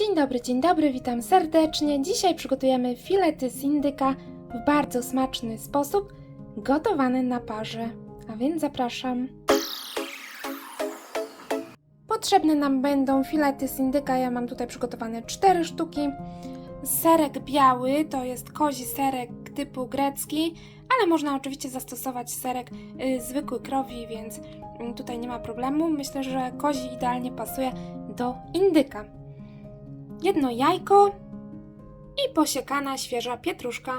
Dzień dobry, dzień dobry, witam serdecznie. Dzisiaj przygotujemy filety z indyka w bardzo smaczny sposób, gotowane na parze. A więc zapraszam. Potrzebne nam będą filety z indyka. Ja mam tutaj przygotowane 4 sztuki. Serek biały to jest kozi serek typu grecki, ale można oczywiście zastosować serek y, zwykły krowi, więc y, tutaj nie ma problemu. Myślę, że kozi idealnie pasuje do indyka jedno jajko i posiekana świeża pietruszka.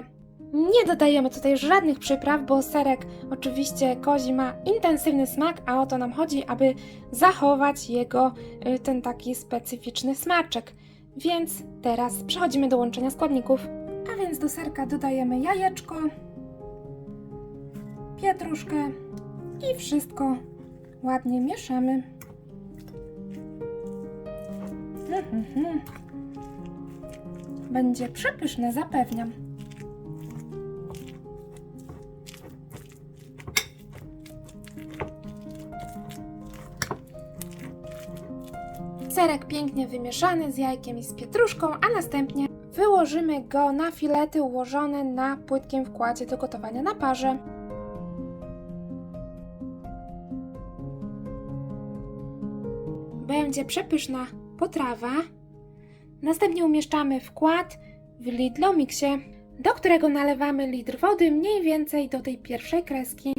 Nie dodajemy tutaj żadnych przypraw, bo serek oczywiście kozi ma intensywny smak, a o to nam chodzi, aby zachować jego y, ten taki specyficzny smaczek. Więc teraz przechodzimy do łączenia składników. A więc do serka dodajemy jajeczko, pietruszkę i wszystko ładnie mieszamy. Mhm, mhm. Będzie przepyszne, zapewniam. Serek pięknie wymieszany z jajkiem i z pietruszką, a następnie wyłożymy go na filety ułożone na płytkim wkładzie do gotowania na parze. Będzie przepyszna potrawa. Następnie umieszczamy wkład w Lidlomixie, do którego nalewamy litr wody mniej więcej do tej pierwszej kreski.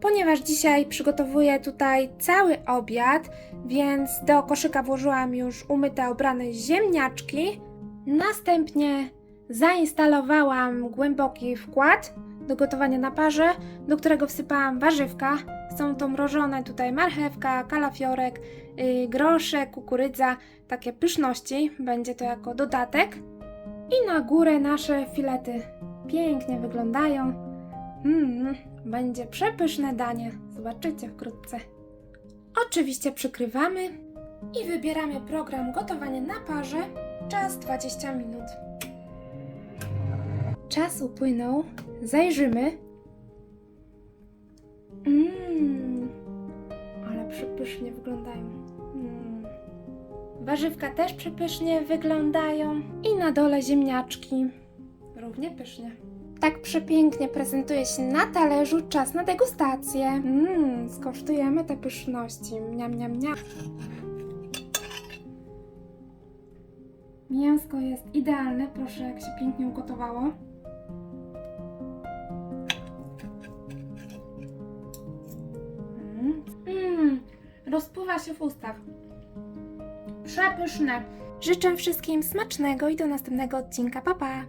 Ponieważ dzisiaj przygotowuję tutaj cały obiad, więc do koszyka włożyłam już umyte, obrane ziemniaczki. Następnie zainstalowałam głęboki wkład do gotowania na parze, do którego wsypałam warzywka. Są to mrożone tutaj marchewka, kalafiorek, yy, groszek, kukurydza, takie pyszności. Będzie to jako dodatek. I na górę nasze filety pięknie wyglądają. Mmm, będzie przepyszne danie. Zobaczycie wkrótce. Oczywiście przykrywamy i wybieramy program gotowanie na parze. Czas 20 minut. Czas upłynął. Zajrzymy. Mmm, ale przepysznie wyglądają. Mm. Warzywka też przepysznie wyglądają. I na dole ziemniaczki. Równie pysznie. Tak przepięknie prezentuje się na talerzu. Czas na degustację. Mmm, skosztujemy te pyszności. Miam, miam, miam. Mięsko jest idealne. Proszę, jak się pięknie ugotowało. Rozpływa się w ustach. Przepyszne. Życzę wszystkim smacznego i do następnego odcinka. Pa, pa!